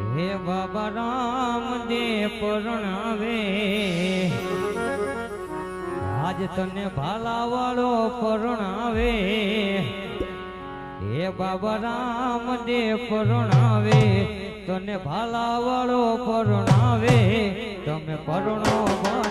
હે બાબા રામદેવ પરણાવે આજ તને ભાલા વાળો પરણાવે હે બાબા રામદેવ પરણાવે તને ભાલા વાળો પરણાવે તમે પરણો ભાઈ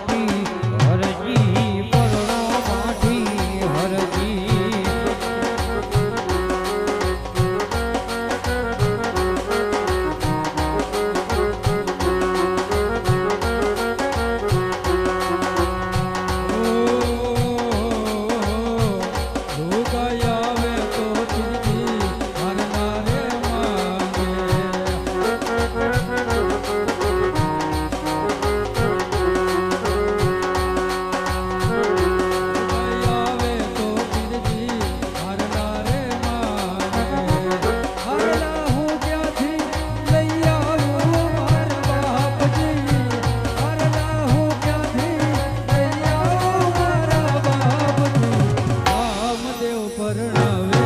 પરણાવે.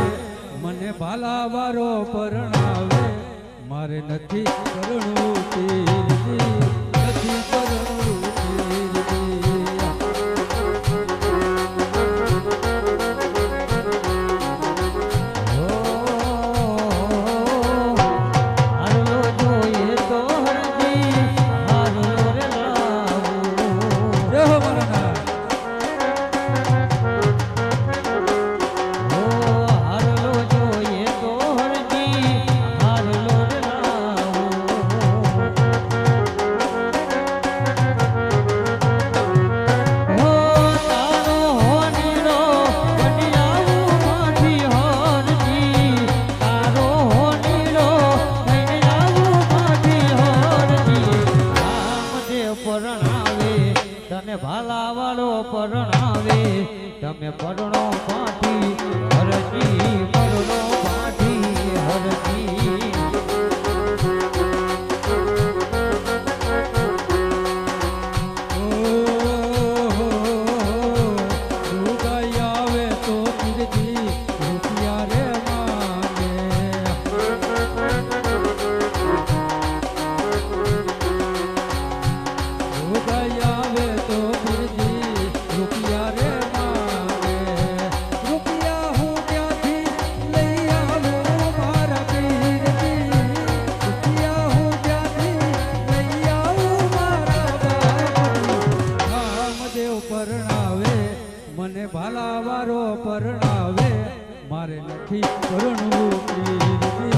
મને ભાલા વારો પરણાવે. મારે નથી કરણું में बड़ પરણાવે. મારે નથી પરણવું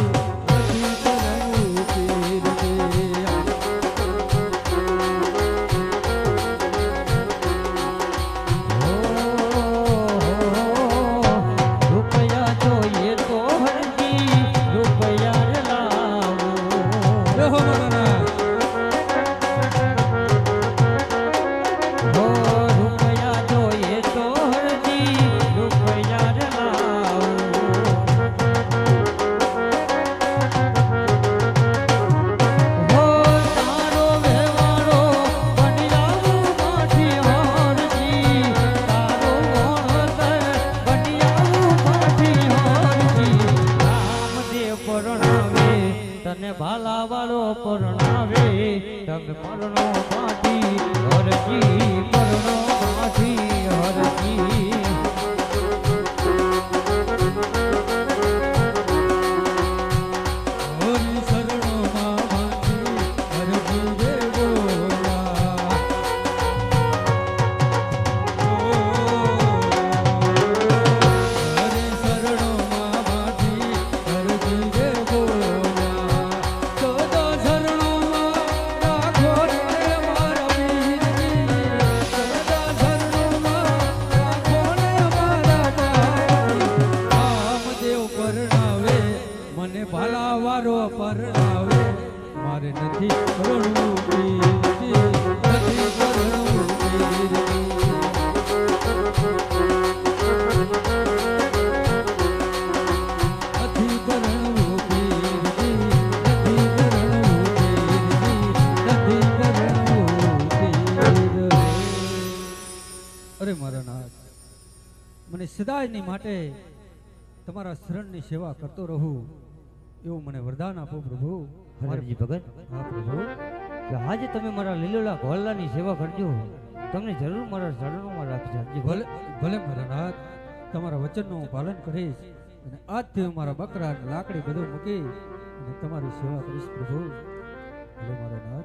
જગ મરણો માટે પરણાવે મારે નથી અરે મારા નાથ મને સદાયની માટે તમારા શરણની સેવા કરતો રહું. એવું મને વરદાન આપો પ્રભુ. હરજી ભગત. હા પ્રભુ. કે આજે તમે મારા લીલોલા ગોલ્લાની સેવા કરજો. તમને જરૂર મારા ચરણોમાં રાખજો. ભલે ભલે મારા નાથ તમારા વચનનું હું પાલન કરીશ. અને આજથી હું મારા બકરા લાકડી બધું મૂકી અને તમારી સેવા કરીશ પ્રભુ. ભલે મારો